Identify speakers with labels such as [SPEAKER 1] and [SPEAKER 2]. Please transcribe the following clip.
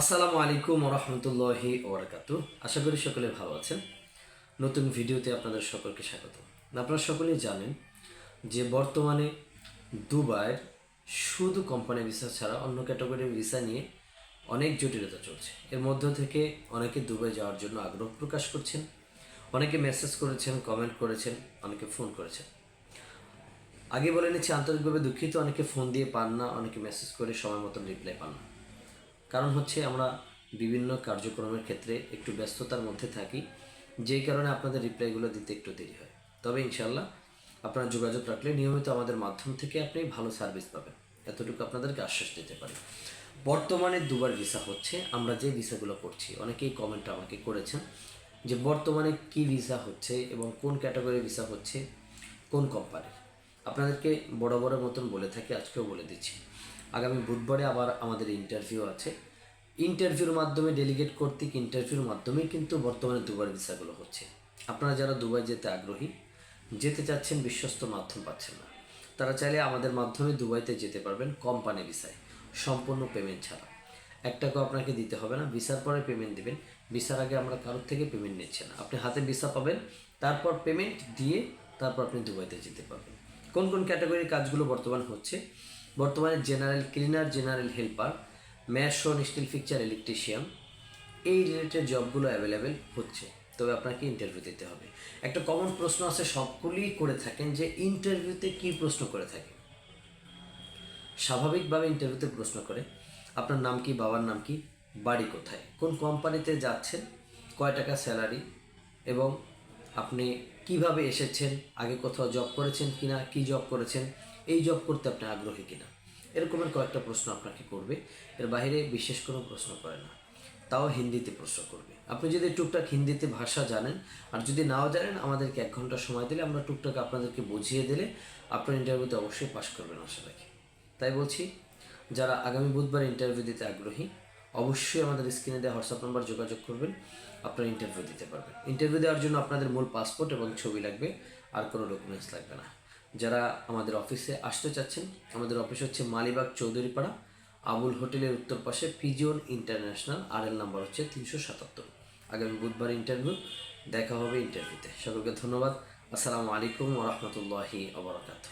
[SPEAKER 1] আসসালামু আলাইকুম রহমতুল্লাহি ওবরাকাতু। আশা করি সকলে ভালো আছেন। নতুন ভিডিওতে আপনাদের সকলকে স্বাগত। আপনারা সকলেই জানেন যে বর্তমানে দুবাইয়ের শুধু কোম্পানি ভিসা ছাড়া অন্য ক্যাটাগরির ভিসা নিয়ে অনেক জটিলতা চলছে। এর মধ্য থেকে অনেকে দুবাই যাওয়ার জন্য আগ্রহ প্রকাশ করছেন, অনেকে মেসেজ করেছেন কমেন্ট করেছেন, অনেকে ফোন করেছেন। আগে বলে নিচ্ছি, আন্তরিকভাবে দুঃখিত, অনেকে ফোন দিয়ে পান না, অনেকে মেসেজ করে সময় মতন রিপ্লাই পান না। কারণ হচ্ছে আমরা বিভিন্ন কার্যক্রমের ক্ষেত্রে একটু ব্যস্ততার মধ্যে থাকি, যেই কারণে আপনাদের রিপ্লাইগুলো দিতে একটু দেরি হয়। তবে ইনশাল্লাহ আপনারা যোগাযোগ রাখলে নিয়মিত আমাদের মাধ্যম থেকে আপনি ভালো সার্ভিস পাবেন। এতটুকু আপনাদেরকে আশ্বাস দিতে পারি। বর্তমানে দুবার ভিসা হচ্ছে, আমরা যে ভিসাগুলো করছি, অনেকেই কমেন্ট আমাকে করেছেন যে বর্তমানে কি ভিসা হচ্ছে এবং কোন ক্যাটাগরি ভিসা হচ্ছে, কোন কোম্পানির আপনাদেরকে বড় বড় মতন বলে থাকি, আজকেও বলে দিচ্ছি। আগামী বুধবারে আবার আমাদের ইন্টারভিউ আছে। ইন্টারভিউর মাধ্যমে ডেলিগেট কর্তৃক ইন্টারভিউর মাধ্যমেই কিন্তু বর্তমানে দুবার ভিসাগুলো হচ্ছে। আপনারা যারা দুবাই যেতে আগ্রহী, যেতে চাচ্ছেন, বিশ্বস্ত মাধ্যম পাচ্ছেন না, তারা চাইলে আমাদের মাধ্যমে দুবাইতে যেতে পারবেন কোম্পানি ভিসায় সম্পূর্ণ পেমেন্ট ছাড়া। এক টাকাও আপনাকে দিতে হবে না, ভিসার পরে পেমেন্ট দেবেন। ভিসার আগে আমরা কারোর থেকে পেমেন্ট নিচ্ছি না। আপনি হাতে ভিসা পাবেন, তারপর পেমেন্ট দিয়ে তারপর আপনি দুবাইতে যেতে পারবেন। কোন কোন ক্যাটাগরির কাজগুলো বর্তমান হচ্ছে? বর্তমানে general cleaner, general helper mason steel fixture electrician, এই রিলেটেড জবগুলো অ্যাভেলেবেল হচ্ছে। তবে আপনাকে ইন্টারভিউ দিতে হবে। একটা কমন প্রশ্ন আছে, সবগুলিই করে থাকেন যে ইন্টারভিউতে কি প্রশ্ন করে থাকে। স্বাভাবিকভাবে ইন্টারভিউতে প্রশ্ন করে, আপনার নাম কি, বাবার নাম কি, বাড়ি কোথায়, কোন কোম্পানিতে যাচ্ছেন, কয় টাকা স্যালারি এবং আপনি কীভাবে এসেছেন, আগে কোথাও জব করেছেন কিনা, কি জব করেছেন এই জব করতে আপনি আগ্রহী কিনা? এরকমের কয়েকটা প্রশ্ন আপনাকে করবে। এর বাইরে বিশেষ কোনো প্রশ্ন করে না। তাও হিন্দিতে প্রশ্ন করবে। আপনি যদি টুকটাক হিন্দিতে ভাষা জানেন আর যদি নাও জানেন, আমাদেরকে এক ঘণ্টা সময় দিলে আমরা টুকটাক আপনাদেরকে বুঝিয়ে দিলে আপনার ইন্টারভিউতে অবশ্যই পাশ করবেন আশা রাখি। তাই বলছি, যারা আগামী বুধবার ইন্টারভিউ দিতে আগ্রহী, অবশ্যই আমাদের স্ক্রিনে দেওয়া হোয়াটসঅ্যাপ নাম্বার যোগাযোগ করবেন, আপনারা ইন্টারভিউ দিতে পারবেন। ইন্টারভিউ দেওয়ার জন্য আপনাদের মূল পাসপোর্ট এবং ছবি লাগবে, আর কোনো ডকুমেন্টস লাগবে না। যারা আমাদের অফিসে আসতে চাচ্ছেন, আমাদের অফিস হচ্ছে মালিবাগ চৌধুরীপাড়া, আবুল হোটেলের উত্তর পাশে Pigeon International R L number হচ্ছে তিনশো সাতাত্তর। আগামী বুধবার ইন্টারভিউ, দেখা হবে ইন্টারভিউতে। সকলকে ধন্যবাদ। আসসালামু আলাইকুম ওরহমতুল্লাহি আবরকাত